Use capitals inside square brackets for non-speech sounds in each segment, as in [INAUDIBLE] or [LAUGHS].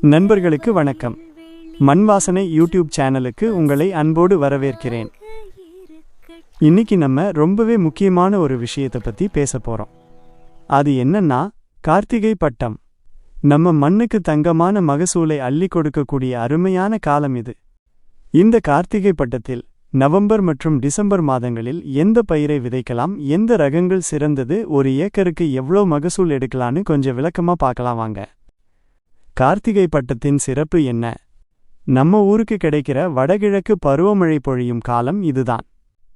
நண்பர்களுக்கு வணக்கம். மண் வாசனை யூடியூப் சேனலுக்கு உங்களை அன்போடு வரவேற்கிறேன். இன்னைக்கு நம்ம ரொம்பவே முக்கியமான ஒரு விஷயத்தை பத்தி பேச போறோம். அது என்னன்னா கார்த்திகை பட்டம். நம்ம மண்ணுக்கு தங்கமான மகசூலை அள்ளி கொடுக்கக்கூடிய அருமையான காலம் இது. இந்த கார்த்திகை பட்டத்தில் நவம்பர் மற்றும் டிசம்பர் மாதங்களில் எந்த பயிரை விதைக்கலாம் எந்த ரகங்கள் சிறந்தது ஒரு ஏக்கருக்கு எவ்வளோ மகசூல் எடுக்கலான்னு கொஞ்சம் விளக்கமா பார்க்கலாம் வாங்க. கார்த்திகை பட்டத்தின் சிறப்பு என்ன? நம்ம ஊருக்கு கிடைக்கிற வடகிழக்கு பருவமழை பொழியும் காலம் இதுதான்.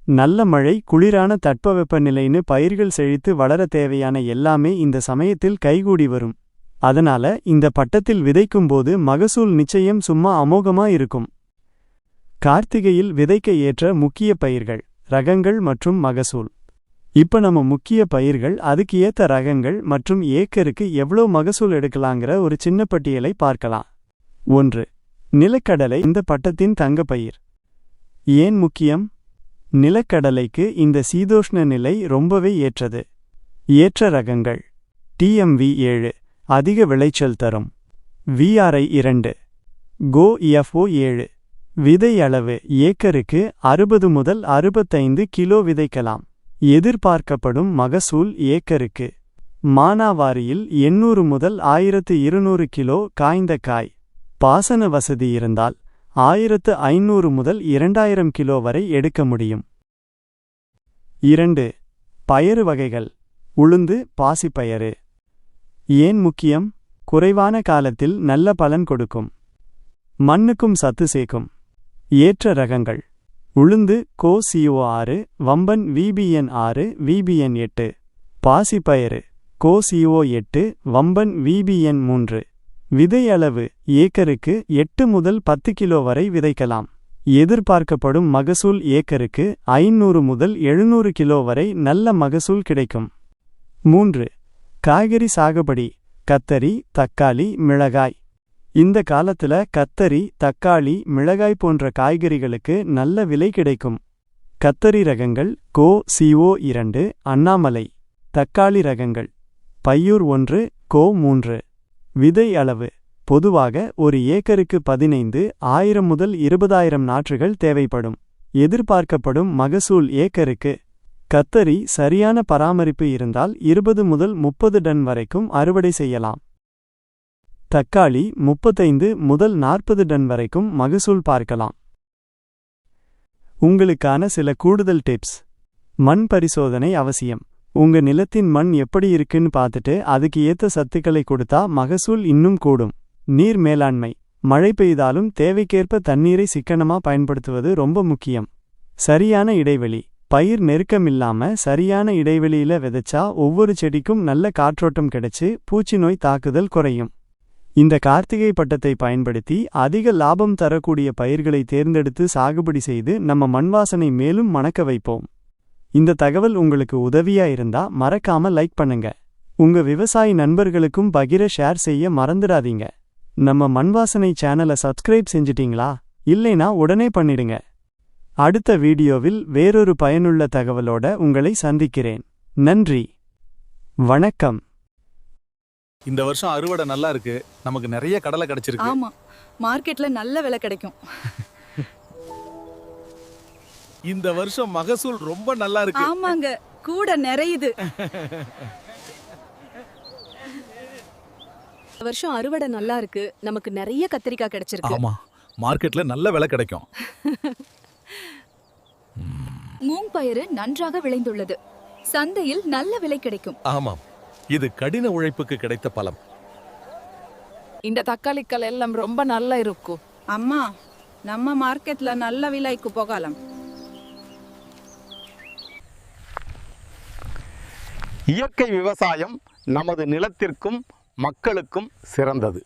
நல்ல மழை குளிரான தட்பவெப்பநிலைன்னு பயிர்கள் செழித்து வளர தேவையான எல்லாமே இந்த சமயத்தில் கைகூடி வரும். அதனால இந்த பட்டத்தில் விதைக்கும்போது மகசூல் நிச்சயம் சும்மா அமோகமா இருக்கும். கார்த்திகையில் விதைக்க ஏற்ற முக்கிய பயிர்கள் ரகங்கள் மற்றும் மகசூல். இப்ப நம்ம முக்கிய பயிர்கள் அதுக்கு ஏத்த ரகங்கள் மற்றும் ஏக்கருக்கு எவ்வளோ மகசூல் எடுக்கலாங்கிற ஒரு சின்ன பட்டியலை பார்க்கலாம். ஒன்று நிலக்கடலை இந்த பட்டத்தின் தங்கப்பயிர். ஏன் முக்கியம்? நிலக்கடலைக்கு இந்த சீதோஷ்ண நிலை ரொம்பவே ஏற்றது. ஏற்ற ரகங்கள். டிஎம்வி ஏழு அதிக விளைச்சல் தரும். விஆர்ஐ இரண்டு கோ எஃப்ஓ ஏழு விதை அளவு ஏக்கருக்கு அறுபது முதல் அறுபத்தைந்து கிலோ விதைக்கலாம். எதிர்பார்க்கப்படும் மகசூல் ஏக்கருக்கு. மானாவாரியில் எண்ணூறு முதல் ஆயிரத்து இருநூறு கிலோ காய்ந்த காய். பாசன வசதி இருந்தால் ஆயிரத்து ஐநூறு முதல் இரண்டாயிரம் கிலோ வரை எடுக்க முடியும். இரண்டு பயறு வகைகள். உளுந்து பாசிப்பயறு. ஏன் முக்கியம்? குறைவான காலத்தில் நல்ல பலன் கொடுக்கும். மண்ணுக்கும் சத்து சேர்க்கும். ஏற்ற ரகங்கள். உளுந்து கோ சிஓ ஆறு வம்பன் விபிஎன் ஆறு விபிஎன் எட்டு. பாசிப்பயறு கோ சிஓ எட்டு வம்பன் விபிஎன் மூன்று. விதை அளவு ஏக்கருக்கு எட்டு முதல் பத்து கிலோ வரை விதைக்கலாம். எதிர்பார்க்கப்படும் மகசூல் ஏக்கருக்கு ஐநூறு முதல் எழுநூறு கிலோ வரை நல்ல மகசூல் கிடைக்கும். மூன்று காய்கறி சாகுபடி கத்தரி தக்காளி மிளகாய். இந்த காலத்துல கத்தரி தக்காளி மிளகாய் போன்ற காய்கறிகளுக்கு நல்ல விலை கிடைக்கும். கத்தரி ரகங்கள் கோ சிஓ இரண்டு அண்ணாமலை. தக்காளி ரகங்கள் பையூர் ஒன்று கோ மூன்று. விதை அளவு பொதுவாக ஒரு ஏக்கருக்கு பதினைந்து ஆயிரம் முதல் இருபதாயிரம் நாற்றுகள் தேவைப்படும். எதிர்பார்க்கப்படும் மகசூல் ஏக்கருக்கு கத்தரி சரியான பராமரிப்பு இருந்தால் இருபது முதல் முப்பது டன் வரைக்கும் அறுவடை செய்யலாம். தக்காளி முப்பத்தைந்து முதல் நாற்பது டன் வரைக்கும் மகசூல் பார்க்கலாம். உங்களுக்கான சில கூடுதல் டிப்ஸ். மண் பரிசோதனை அவசியம். உங்க நிலத்தின் மண் எப்படி இருக்குன்னு பார்த்துட்டு அதுக்கு ஏத்த சத்துக்களை கொடுத்தா மகசூல் இன்னும் கூடும். நீர் மேலாண்மை. மழை பெய்தாலும் தேவைக்கேற்ப தண்ணீரை சிக்கனமா பயன்படுத்துவது ரொம்ப முக்கியம். சரியான இடைவெளி. பயிர் நெருக்கமில்லாம சரியான இடைவெளியில விதைச்சா ஒவ்வொரு செடிக்கும் நல்ல காற்றோட்டம் கிடைச்சு பூச்சி நோய் தாக்குதல் குறையும். இந்த கார்த்திகை பட்டத்தை பயன்படுத்தி அதிக லாபம் தரக்கூடிய பயிர்களை தேர்ந்தெடுத்து சாகுபடி செய்து நம்ம மண்வாசனை மேலும் மணக்க வைப்போம். இந்த தகவல் உங்களுக்கு உதவியா இருந்தா மறக்காம லைக் பண்ணுங்க. உங்க விவசாயி நண்பர்களுக்கும் பகிர ஷேர் செய்ய மறந்துடாதீங்க. நம்ம மண்வாசனை சேனலை சப்ஸ்கிரைப் செஞ்சிட்டீங்களா? இல்லைனா உடனே பண்ணிடுங்க. அடுத்த வீடியோவில் வேறொரு பயனுள்ள தகவலோட உங்களை சந்திக்கிறேன். நன்றி. வணக்கம். இந்த வருஷம் அறுவடை நல்லா இருக்கு. நமக்கு நிறைய கடலை கிடைச்சிருக்கு. ஆமா. மார்க்கெட்ல நல்ல விலை கிடைக்கும். இந்த வருஷம் மகசூல் ரொம்ப நல்லா இருக்கு. ஆமாங்க. கூட நிறையுது. இந்த வருஷம் அறுவடை நல்லா இருக்கு. நமக்கு நிறைய கத்திரிக்காய் கிடைச்சிருக்கு. ஆமா. மார்க்கெட்ல நல்ல விலை கிடைக்கும். [LAUGHS] மூங் பயறு நன்றாக விளைந்துள்ளது. சந்தையில் நல்ல விலை கிடைக்கும். ஆமாம். இது கடின உழைப்புக்கு கிடைத்த பலம். இந்த தக்காளிக்கள் எல்லாம் ரொம்ப நல்லா இருக்கும் அம்மா நம்ம மார்க்கெட்ல நல்ல விலைக்கு போகலாம். இயற்கை விவசாயம் நமது நிலத்திற்கும் மக்களுக்கும் சிறந்தது.